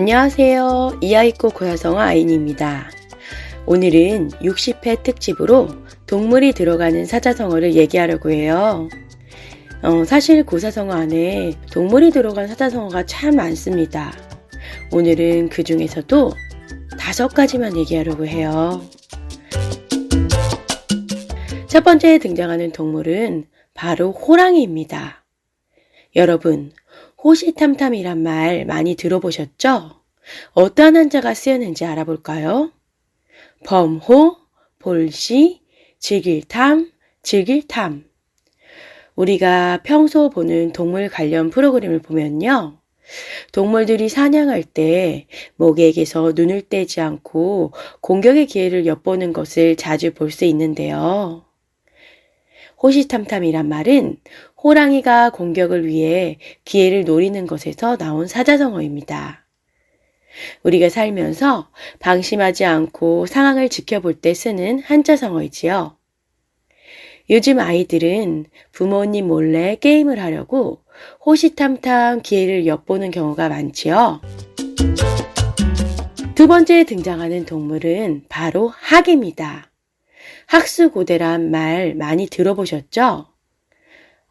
안녕하세요. 이아이코 고야성어 아인입니다. 오늘은 60회 특집으로 동물이 들어가는 사자성어를 얘기하려고 해요. 어, 사실 고사성어 안에 동물이 들어간 사자성어가 참 많습니다. 오늘은 그 중에서도 다섯 가지만 얘기하려고 해요. 첫 번째 등장하는 동물은 바로 호랑이입니다. 여러분, 호시탐탐이란 말 많이 들어보셨죠? 어떠한 한자가 쓰였는지 알아볼까요? 범호, 볼시, 즐길탐, 즐길탐. 우리가 평소 보는 동물 관련 프로그램을 보면요. 동물들이 사냥할 때 목에게서 눈을 떼지 않고 공격의 기회를 엿보는 것을 자주 볼 수 있는데요. 호시탐탐이란 말은 호랑이가 공격을 위해 기회를 노리는 것에서 나온 사자성어입니다. 우리가 살면서 방심하지 않고 상황을 지켜볼 때 쓰는 한자성어이지요. 요즘 아이들은 부모님 몰래 게임을 하려고 호시탐탐 기회를 엿보는 경우가 많지요. 두 번째 등장하는 동물은 바로 학입니다. 학수고대란 말 많이 들어보셨죠?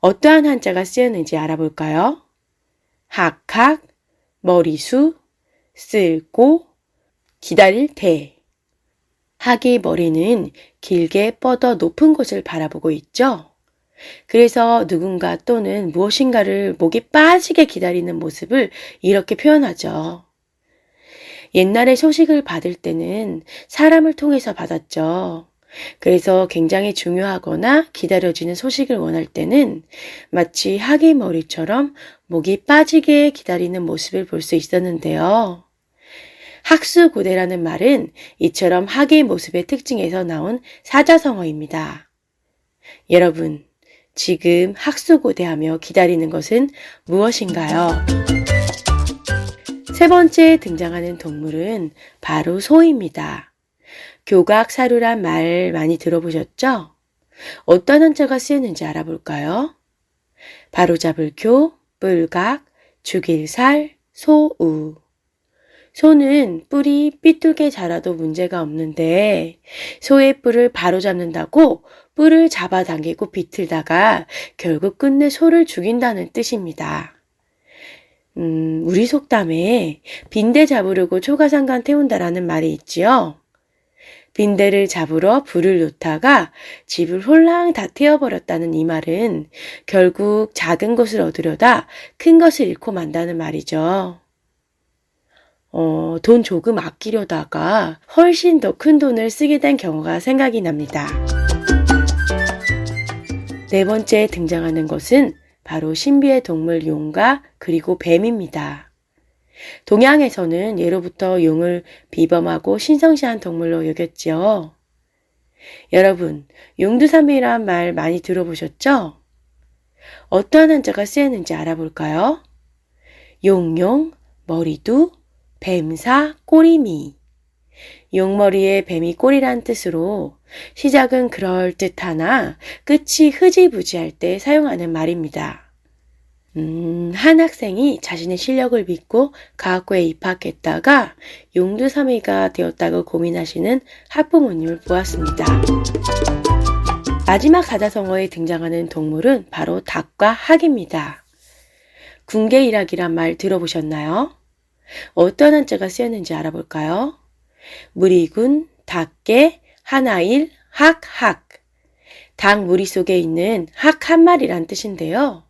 어떠한 한자가 쓰였는지 알아볼까요? 학학, 머리수, 쓸고, 기다릴 때. 학이 머리는 길게 뻗어 높은 곳을 바라보고 있죠? 그래서 누군가 또는 무엇인가를 목이 빠지게 기다리는 모습을 이렇게 표현하죠. 옛날에 소식을 받을 때는 사람을 통해서 받았죠. 그래서 굉장히 중요하거나 기다려지는 소식을 원할 때는 마치 하기 머리처럼 목이 빠지게 기다리는 모습을 볼 수 있었는데요. 학수고대라는 말은 이처럼 하기 모습의 특징에서 나온 사자성어입니다. 여러분, 지금 학수고대하며 기다리는 것은 무엇인가요? 세 번째 등장하는 동물은 바로 소입니다. 교각 사루란 말 많이 들어보셨죠? 어떤 한자가 쓰였는지 알아볼까요? 바로잡을 교, 뿔각, 죽일 살, 소우. 소는 뿔이 삐뚤게 자라도 문제가 없는데 소의 뿔을 바로잡는다고 뿔을 잡아당기고 비틀다가 결국 끝내 소를 죽인다는 뜻입니다. 음, 우리 속담에 빈대 잡으려고 초가상간 태운다라는 말이 있지요. 빈대를 잡으러 불을 놓다가 집을 홀랑 다 태워버렸다는 이 말은 결국 작은 것을 얻으려다 큰 것을 잃고 만다는 말이죠. 어, 돈 조금 아끼려다가 훨씬 더 큰 돈을 쓰게 된 경우가 생각이 납니다. 네 번째 등장하는 것은 바로 신비의 동물 용과 그리고 뱀입니다. 동양에서는 예로부터 용을 비범하고 신성시한 동물로 여겼지요. 여러분, 용두삼이란 말 많이 들어보셨죠? 어떠한 한자가 쓰였는지 알아볼까요? 용용, 머리두, 뱀사, 꼬리미. 용머리에 뱀이 꼬리란 뜻으로 시작은 그럴듯하나 끝이 흐지부지할 때 사용하는 말입니다. 음, 한 학생이 자신의 실력을 믿고 과학고에 입학했다가 용두사미가 되었다고 고민하시는 학부모님을 보았습니다. 마지막 사자성어에 등장하는 동물은 바로 닭과 학입니다. 군계일학이란 말 들어보셨나요? 어떤 한자가 쓰였는지 알아볼까요? 무리군, 닭개, 하나일, 학, 학. 닭 무리 속에 있는 학 한 마리란 뜻인데요.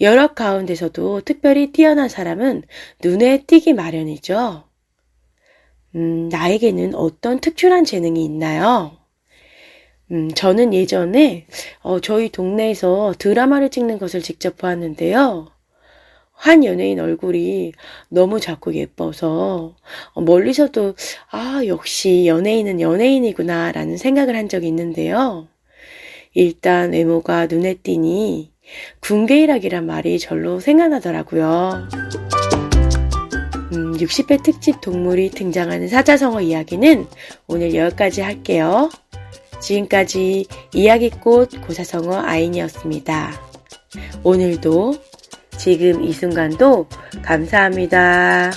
여러 가운데서도 특별히 뛰어난 사람은 눈에 띄기 마련이죠. 음, 나에게는 어떤 특출한 재능이 있나요? 음, 저는 예전에 어, 저희 동네에서 드라마를 찍는 것을 직접 보았는데요. 한 연예인 얼굴이 너무 작고 예뻐서 어, 멀리서도 아 역시 연예인은 연예인이구나 라는 생각을 한 적이 있는데요. 일단 외모가 눈에 띄니 군계일학이란 말이 절로 생각나더라고요. 음, 60회 특집 동물이 등장하는 사자성어 이야기는 오늘 여기까지 할게요. 지금까지 이야기꽃 고사성어 아인이었습니다. 오늘도 지금 이 순간도 감사합니다.